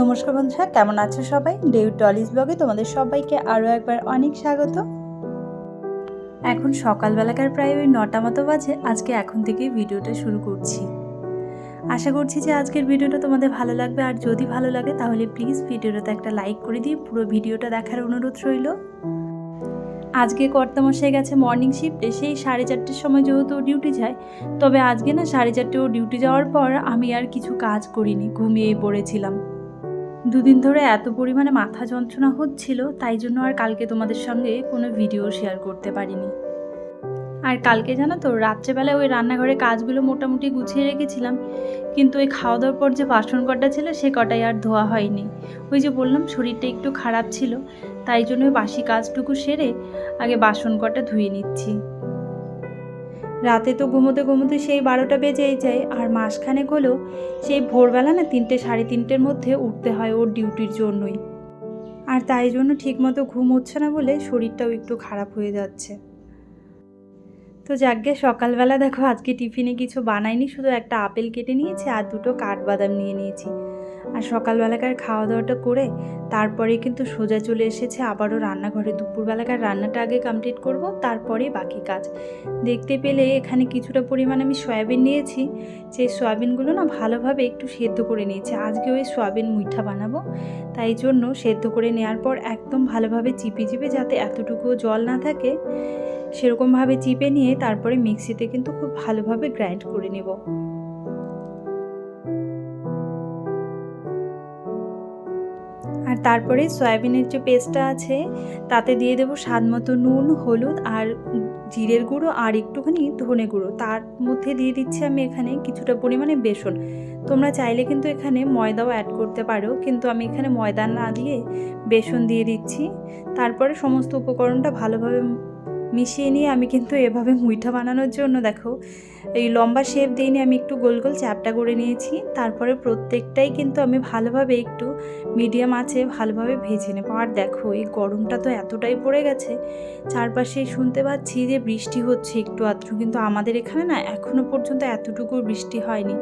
নমস্কার বন্ধুরা, কেমন আছো সবাই? ডেউ টলিস ব্লগে তোমাদের সবাইকে আরও একবার অনেক স্বাগত। এখন সকালবেলাকার প্রায় ওই নটা মতো বাজে, আজকে এখন থেকেই ভিডিওটা শুরু করছি। আশা করছি যে আজকের ভিডিওটা তোমাদের ভালো লাগবে, আর যদি ভালো লাগে তাহলে প্লিজ ভিডিওটাতে একটা লাইক করে দিয়ে পুরো ভিডিওটা দেখার অনুরোধ রইল। আজকে কর্তামশাই গেছে মর্নিং শিফটে সেই সাড়ে চারটের সময় যেহেতু ডিউটি যায়, তবে আজকে না সাড়ে চারটে ও ডিউটি যাওয়ার পর আমি আর কিছু কাজ করিনি, ঘুমিয়েই পড়েছিলাম। দুদিন ধরে এত পরিমাণে মাথা যন্ত্রণা হচ্ছিল, তাই জন্য আর কালকে তোমাদের সঙ্গে কোনো ভিডিও শেয়ার করতে পারিনি। আর কালকে জানো তো, রাত্রেবেলায় ওই রান্নাঘরে কাজগুলো মোটামুটি গুছিয়ে রেখেছিলাম, কিন্তু ওই খাওয়া দাওয়ার পর যে বাসন কটা ছিল, সে কটাই আর ধোয়া হয়নি। ওই যে বললাম, শরীরটা একটু খারাপ ছিল, তাই জন্য বাসি কাজটুকু সেরে আগে বাসন কটা ধুয়ে নিচ্ছি। রাতে তো ঘুমোতে ঘুমোতে সেই বারোটা বেজেই যায়, আর মাসখানেক হলো সেই ভোরবেলা না তিনটে সাড়ে তিনটের মধ্যে উঠতে হয় ওর ডিউটির জন্যই। আর তাই জন্য ঠিকমতো ঘুম হচ্ছে না বলে শরীরটাও একটু খারাপ হয়ে যাচ্ছে। তো যাকে সকালবেলা দেখো আজকে টিফিনে কিছু বানাইনি, শুধু একটা আপেল কেটে নিয়েছি আর দুটো কাঠবাদাম নিয়ে নিয়েছি। আর সকালবেলাকার খাওয়া দাওয়াটা করে তারপরে কিন্তু সোজা চলে এসেছে আবারও রান্নাঘরে। দুপুরবেলাকার রান্নাটা আগে কমপ্লিট করব তারপরে বাকি কাজ। দেখতে পেলে এখানে কিছুটা পরিমাণ আমি সয়াবিন নিয়েছি। যে সয়াবিনগুলো না ভালোভাবে একটু সেদ্ধ করে নিয়েছি। আজকে ওই সয়াবিন মুইঠা বানাবো। তাই জন্য সেদ্ধ করে নেওয়ার পর একদম ভালোভাবে চিপে চিপে যাতে এতটুকুও জল না থাকে, সেরকমভাবে চিপে নিয়ে তারপরে মিক্সিতে কিন্তু খুব ভালোভাবে গ্রাইন্ড করে নেব। আর তারপরে সয়াবিনের যে পেস্টটা আছে, তাতে দিয়ে দেবো স্বাদ মতো নুন, হলুদ আর জিরের গুঁড়ো আর একটুখানি ধনে গুঁড়ো। তার মধ্যে দিয়ে দিচ্ছি আমি এখানে কিছুটা পরিমাণে বেসন। তোমরা চাইলে কিন্তু এখানে ময়দাও অ্যাড করতে পারো, কিন্তু আমি এখানে ময়দা না দিয়ে বেসন দিয়ে দিচ্ছি। তারপরে সমস্ত উপকরণটা ভালোভাবে মিশিয়ে নিয়ে আমি কিন্তু এভাবে মুইঠা বানানোর জন্য দেখো, এই লম্বা শেপ দিইনি আমি একটু গোল গোল চ্যাপটা করে নিয়েছি। তারপরে প্রত্যেকটাই কিন্তু আমি ভালোভাবে একটু মিডিয়াম আছে ভালোভাবে ভেজে নেব। আর দেখো, এই গরমটা তো এতটাই পড়ে গেছে, চারপাশে শুনতে পাচ্ছি যে বৃষ্টি হচ্ছে একটু আধটু, কিন্তু আমাদের এখানে না এখনও পর্যন্ত এতটুকু বৃষ্টি হয়নি।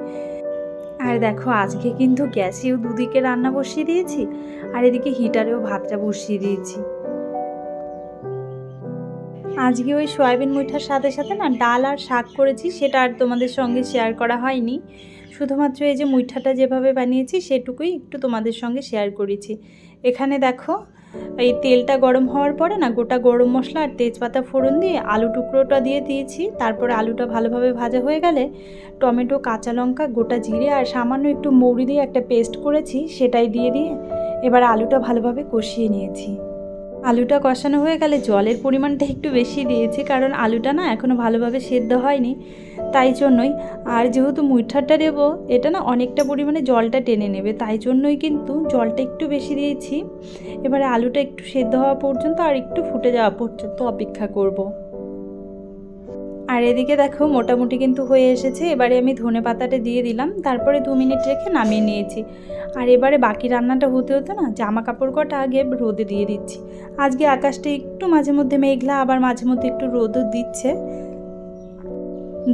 আর দেখো, আজকে কিন্তু গ্যাসেও দুদিকে রান্না বসিয়ে দিয়েছি, আর এদিকে হিটারেও ভাতটা বসিয়ে দিয়েছি। আজকে ওই সয়াবিন মুইঠার সাথে সাথে না ডাল আর শাক করেছি, সেটা আর তোমাদের সঙ্গে শেয়ার করা হয়নি। শুধুমাত্র এই যে মুইঠাটা যেভাবে বানিয়েছি, সেটুকুই একটু তোমাদের সঙ্গে শেয়ার করেছি। এখানে দেখো, এই তেলটা গরম হওয়ার পরে না গোটা গরম মশলা আর তেজপাতা ফোড়ন দিয়ে আলু টুকরোটা দিয়ে দিয়েছি। তারপরে আলুটা ভালোভাবে ভাজা হয়ে গেলে টমেটো, কাঁচা লঙ্কা, গোটা জিরে আর সামান্য একটু মৌরি দিয়ে একটা পেস্ট করেছি, সেটাই দিয়ে দিয়ে এবার আলুটা ভালোভাবে কষিয়ে নিয়েছি। আলুটা কষানো হয়ে গেলে জলের পরিমাণটা একটু বেশি দিয়েছি, কারণ আলুটা না এখনও ভালোভাবে সেদ্ধ হয়নি তাই জন্যই, আর যেহেতু মুইঠাটা দেবো, এটা না অনেকটা পরিমাণে জলটা টেনে নেবে, তাই জন্যই কিন্তু জলটা একটু বেশি দিয়েছি এবারে আলুটা একটু সেদ্ধ হওয়া পর্যন্ত আর একটু ফুটে যাওয়া পর্যন্ত অপেক্ষা করব। আর এদিকে দেখো, মোটামুটি কিন্তু হয়ে এসেছে। এবারে আমি ধনে পাতাটা দিয়ে দিলাম, তারপরে দু মিনিট রেখে নামিয়ে নিয়েছি। আর এবারে বাকি রান্নাটা হতে হতো না জামা কাপড় কটা আগে রোদে দিয়ে দিচ্ছি। আজকে আকাশটা একটু মাঝে মধ্যে মেঘলা, আবার মাঝে মধ্যে একটু রোদও দিচ্ছে।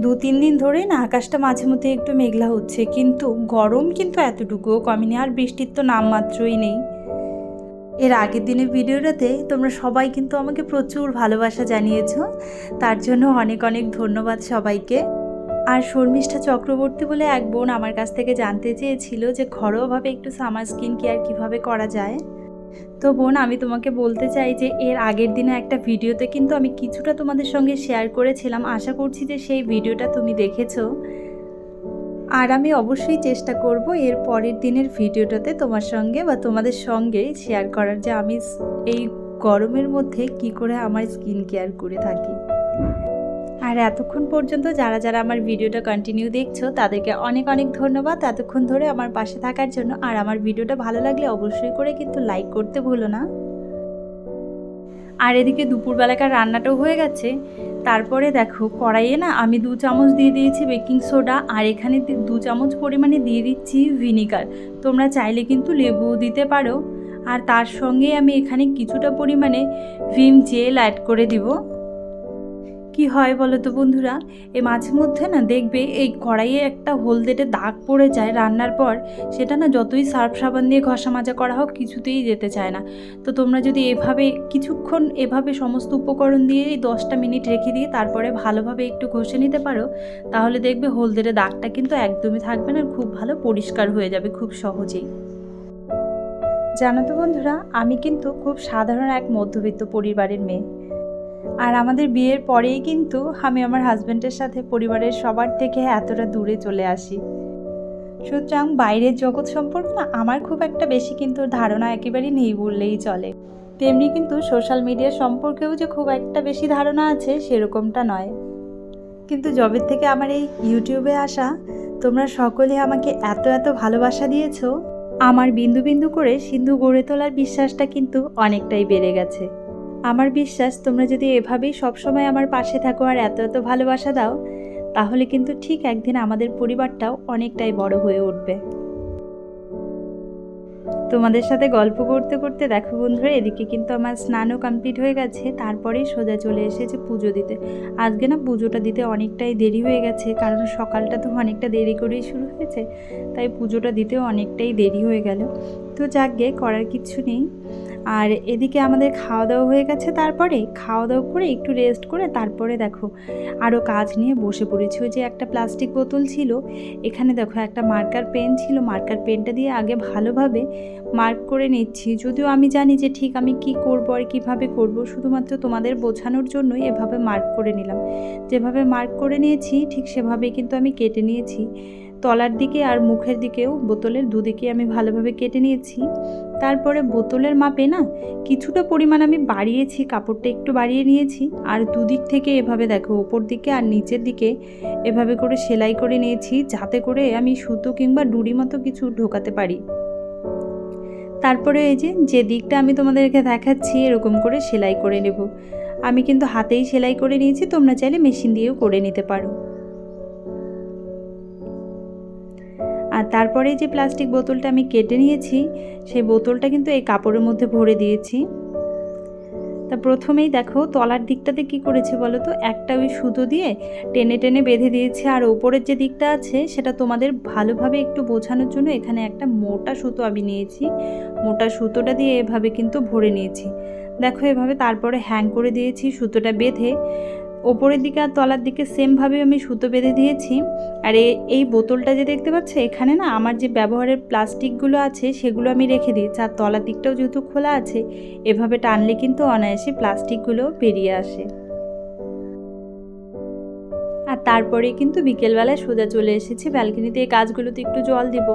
দু তিন দিন ধরেই না আকাশটা মাঝে মধ্যে একটু মেঘলা হচ্ছে, কিন্তু গরম কিন্তু এতটুকুও কমেনি, আর বৃষ্টির তো নামমাত্রই নেই। এর আগের দিনের ভিডিওটাতে তোমরা সবাই কিন্তু আমাকে প্রচুর ভালোবাসা জানিয়েছো। তার জন্য অনেক অনেক ধন্যবাদ সবাইকে। আর শর্মিষ্ঠা চক্রবর্তী বলে এক বোন আমার কাছ থেকে জানতে চেয়েছিল যে ঘরোয়াভাবে একটু সামার স্কিন কেয়ার কীভাবে করা যায়। তো বোন, আমি তোমাকে বলতে চাই যে এর আগের দিনে একটা ভিডিওতে কিন্তু আমি কিছুটা তোমাদের সঙ্গে শেয়ার করেছিলাম। আশা করছি যে সেই ভিডিওটা তুমি দেখেছ। আর আমি অবশ্যই চেষ্টা করব এর পরের দিনের ভিডিওটাতে তোমার সঙ্গে বা তোমাদের সঙ্গে শেয়ার করার যে আমি এই গরমের মধ্যে কি করে আমার স্কিন কেয়ার করে থাকি। আর এতক্ষণ পর্যন্ত যারা যারা আমার ভিডিওটা কন্টিনিউ দেখছ, তাদেরকে অনেক অনেক ধন্যবাদ। এতক্ষণ ধরে আমার পাশে থাকার জন্য। আর আমার ভিডিওটা ভালো লাগলে অবশ্যই করে কিন্তু লাইক করতে ভুলো না। আর এদিকে দুপুরবেলাকার রান্নাটাও হয়ে গেছে। তারপরে দেখো, কড়াইয়ে না আমি দু চামচ দিয়ে দিয়েছি বেকিং সোডা আর এখানে দু চামচ পরিমাণে দিয়ে দিচ্ছি ভিনিগার। তোমরা চাইলে কিন্তু লেবু দিতে পারো। আর তার সঙ্গে আমি এখানে কিছুটা পরিমাণে ভিম জেল অ্যাড করে দিব। কি হয় বলো তো বন্ধুরা? এই মাঝে মধ্যে না দেখবে এই কড়াইয়ে একটা হলদেটে দাগ পড়ে যায় রান্নার পর। সেটা না যতই সার্ফ সাবান দিয়ে ঘষা মাজা করা হোক কিছুতেই যেতে চায় না। তো তোমরা যদি এভাবে কিছুক্ষণ এভাবে সমস্ত উপকরণ দিয়ে দশটা মিনিট রেখে দিয়ে তারপরে ভালোভাবে একটু ঘষে নিতে পারো, তাহলে দেখবে হলদেটে দাগটা কিন্তু একদমই থাকবে না খুব ভালো পরিষ্কার হয়ে যাবে খুব সহজেই। জানো তো বন্ধুরা, আমি কিন্তু খুব সাধারণ এক মধ্যবিত্ত পরিবারের মেয়ে। আর আমাদের বিয়ের পরেই কিন্তু আমি আমার হাজব্যান্ডের সাথে পরিবারের সবার থেকে এতটা দূরে চলে আসি। সুতরাং বাইরের জগৎ সম্পর্কে না আমার খুব একটা বেশি কিন্তু ধারণা একেবারেই নেই বললেই চলে। তেমনি কিন্তু সোশ্যাল মিডিয়া সম্পর্কেও যে খুব একটা বেশি ধারণা আছে সেরকমটা নয়। কিন্তু জবের থেকে আমার এই ইউটিউবে আসা, তোমরা সকলে আমাকে এত এত ভালোবাসা দিয়েছ, আমার বিন্দু বিন্দু করে সিন্ধু গড়ে তোলার বিশ্বাসটা কিন্তু অনেকটাই বেড়ে গেছে। আমার বিশ্বাস, তোমরা যদি এভাবেই সবসময় আমার পাশে থাকো আর এত এত ভালোবাসা দাও, তাহলে কিন্তু ঠিক একদিন আমাদের পরিবারটাও অনেকটাই বড় হয়ে উঠবে। তোমাদের সাথে গল্প করতে করতে দেখো বন্ধুরা, এদিকে কিন্তু আমার স্নানও কমপ্লিট হয়ে গেছে, তারপরেই সোজা চলে এসেছে পুজো দিতে। আজকে না পুজোটা দিতে অনেকটাই দেরি হয়ে গেছে, কারণ সকালটা তো অনেকটা দেরি করেই শুরু হয়েছে, তাই পুজোটা দিতেও অনেকটাই দেরি হয়ে গেল। তো যাক গে, করার কিছু নেই। আর এদিকে আমাদের খাওয়া দাওয়া হয়ে গেছে তারপরে খাওয়া দাওয়া করে একটু রেস্ট করে তারপরে দেখো আরও কাজ নিয়ে বসে পড়েছি। ওই যে একটা প্লাস্টিক বোতল ছিল, এখানে দেখো একটা মার্কার পেন ছিল মার্কার পেনটা দিয়ে আগে ভালোভাবে মার্ক করে নিচ্ছি। যদিও আমি জানি যে ঠিক আমি কি করব আর কীভাবে করব, শুধুমাত্র তোমাদের বোঝানোর জন্যই এভাবে মার্ক করে নিলাম। যেভাবে মার্ক করে নিয়েছি, ঠিক সেভাবেই কিন্তু আমি কেটে নিয়েছি। তলার দিকে আর মুখের দিকেও বোতলের দুদিকে আমি ভালোভাবে কেটে নিয়েছি। তারপরে বোতলের মাপে না কিছুটা পরিমাণ আমি বাড়িয়েছি, কাপড়টা একটু বাড়িয়ে নিয়েছি। আর দুদিক থেকে এভাবে দেখো, ওপর দিকে আর নিচের দিকে এভাবে করে সেলাই করে নিয়েছি যাতে করে আমি সুতো কিংবা ডুরি মতো কিছু ঢোকাতে পারি। তারপরে এই যে যে দিকটা আমি তোমাদেরকে দেখাচ্ছি, এরকম করে সেলাই করে নেব। আমি কিন্তু হাতেই সেলাই করে নিয়েছি, তোমরা চাইলে মেশিন দিয়েও করে নিতে পারো। আর তারপরে যে প্লাস্টিক বোতলটা আমি কেটে নিয়েছি, সেই বোতলটা কিন্তু এই কাপড়ের মধ্যে ভরে দিয়েছি। তা প্রথমেই দেখো, তলার দিকটাতে কি করেছে বলো তো? একটা ওই সুতো দিয়ে টেনে টেনে বেঁধে দিয়েছে। আর ওপরের যে দিকটা আছে, সেটা তোমাদের ভালোভাবে একটু বোঝানোর জন্য এখানে একটা মোটা সুতো আমি নিয়েছি। মোটা সুতোটা দিয়ে এভাবে কিন্তু ভরে নিয়েছি। দেখো, এভাবে তারপরে হ্যাং করে দিয়েছি সুতোটা বেঁধে। ওপরের দিকে আর তলার দিকে সেমভাবে আমি সুতো বেঁধে দিয়েছি। আর এই বোতলটা যে দেখতে পাচ্ছ, এখানে না আমার যে ব্যবহারের প্লাস্টিকগুলো আছে, সেগুলো আমি রেখে দিয়েছি। আর তলার দিকটাও যেহেতু খোলা আছে, এভাবে টানলে কিন্তু অনায়াসে প্লাস্টিকগুলো বেরিয়ে আসে। আর তারপরে কিন্তু বিকেলবেলায় সোজা চলে এসেছি ব্যালকনিতে। এই গাছগুলোতে একটু জল দিব।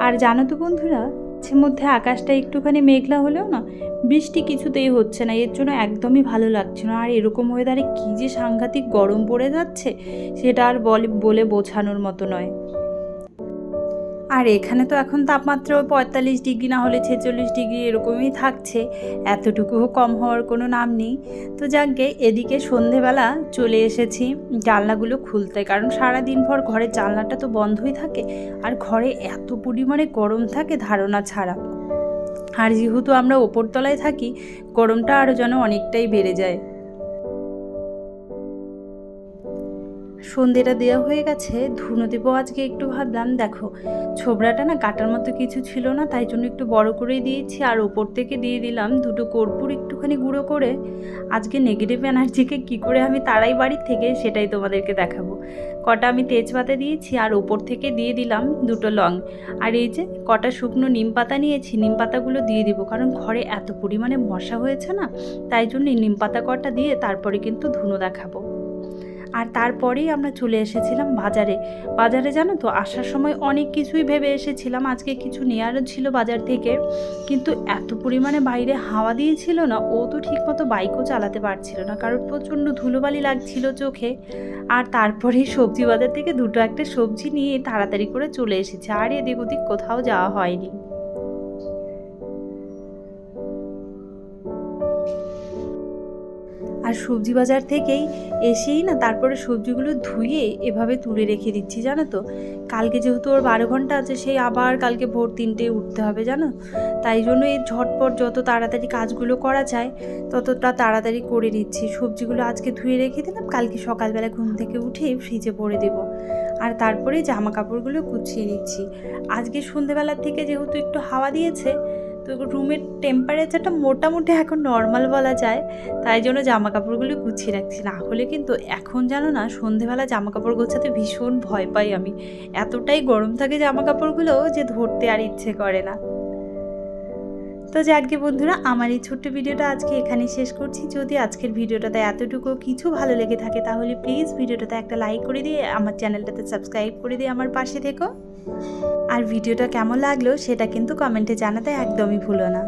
আর জানো তো বন্ধুরা মাঝে মধ্যে আকাশটা একটুখানি মেঘলা হলেও না, বৃষ্টি কিছুতেই হচ্ছে না। এর জন্য একদমই ভালো লাগছে না। আর এরকম ওয়েদারে কী যে সাংঘাতিক গরম পড়ে যাচ্ছে, সেটা আর বলে বলে বোঝানোর মতো নয়। আর এখানে তো এখন তাপমাত্রা পঁয়তাল্লিশ ডিগ্রি, না হলে ছেচল্লিশ ডিগ্রি এরকমই থাকছে। এতটুকুও কম হওয়ার কোনো নাম নেই। তো যাকগে, এদিকে সন্ধেবেলা চলে এসেছি জানলাগুলো খুলতে। কারণ সারা দিন ভর ঘরের জানলাটা তো বন্ধই থাকে। আর ঘরে এত পরিমাণে গরম থাকে ধারণা ছাড়া। আর যেহেতু আমরা ওপরতলায় থাকি, গরমটা আরও যেন অনেকটাই বেড়ে যায়। সন্ধেটা দেওয়া হয়ে গেছে, ধুনো দেবো আজকে একটু ভাবলাম, দেখো, ছোবড়াটা না কাটার মতো কিছু ছিল না, তাই জন্য একটু বড় করে দিয়েছি, আর ওপর থেকে দিয়ে দিলাম দুটো কর্পূর একটুখানি গুঁড়ো করে। আজকে নেগেটিভ এনার্জিকে কি করে আমি তারাই বাড়ির থেকে সেটাই তোমাদেরকে দেখাবো। কটা আমি তেজপাতা দিয়েছি, আর ওপর থেকে দিয়ে দিলাম দুটো লং। আর এই যে কটা শুকনো নিম পাতা নিয়েছি, নিম পাতাগুলো দিয়ে দিব, কারণ ঘরে এত পরিমাণে মশা হয়েছে না, তাই জন্য নিম পাতা কটা দিয়ে তারপরে কিন্তু ধুনো দেখাবো। আর তারপরেই আমরা চলে এসেছিলাম বাজারে। বাজারে জানো তো, আসার সময় অনেক কিছুই ভেবে এসেছিলাম। আজকে কিছু নেওয়ারও ছিল বাজার থেকে। কিন্তু এত পরিমাণে বাইরে হাওয়া দিয়েছিল না, ও তো ঠিকমতো বাইকও চালাতে পারছিল না। কারণ প্রচণ্ড ধুলোবালি লাগছিল চোখে। আর তারপরেই সবজি বাজার থেকে দুটো একটা সবজি নিয়ে তাড়াতাড়ি করে চলে এসেছে। আর এদিক ওদিক কোথাও যাওয়া হয়নি। আর সবজি বাজার থেকেই এসেই না তারপরে সবজিগুলো ধুয়ে এভাবে তুলে রেখে দিচ্ছি, জানো তো। কালকে যেহেতু ওর বারো ঘণ্টা আছে সেই আবার কালকে ভোর তিনটে উঠতে হবে, জানো? তাই জন্য এই ঝটপট যত তাড়াতাড়ি কাজগুলো করা যায়, ততটা তাড়াতাড়ি করে নিচ্ছি। সবজিগুলো আজকে ধুয়ে রেখে দিলাম, কালকে সকালবেলা ঘুম থেকে উঠে ফ্রিজে ভরে দেবো। আর তারপরে জামা কাপড়গুলো গুছিয়ে নিচ্ছি। আজকে সন্ধেবেলার থেকে যেহেতু একটু হাওয়া দিয়েছে তো রুমের টেম্পারেচারটা মোটামুটি এখন নর্মাল বলা যায়। তাই জন্য জামা কাপড়গুলো গুছিয়ে রাখছি। না হলে কিন্তু এখন জানো না, সন্ধেবেলা জামা কাপড় গোছাতে ভীষণ ভয় পাই আমি। এতটাই গরম থাকে জামা কাপড়গুলো যে ধরতে আর ইচ্ছে করে না। তো যাকে বন্ধুরা, আমার এই ছোট্ট ভিডিওটা আজকে এখানেই শেষ করছি। যদি আজকের ভিডিওটাতে এতটুকু কিছু ভালো লেগে থাকে, তাহলে প্লিজ ভিডিওটাতে একটা লাইক করে দিয়ে আমার চ্যানেলটাতে সাবস্ক্রাইব করে দিয়ে আমার পাশে থেকো। আর ভিডিওটা কেমন লাগল সেটা কিন্তু কমেন্টে জানাতে একদমই ভুলো না।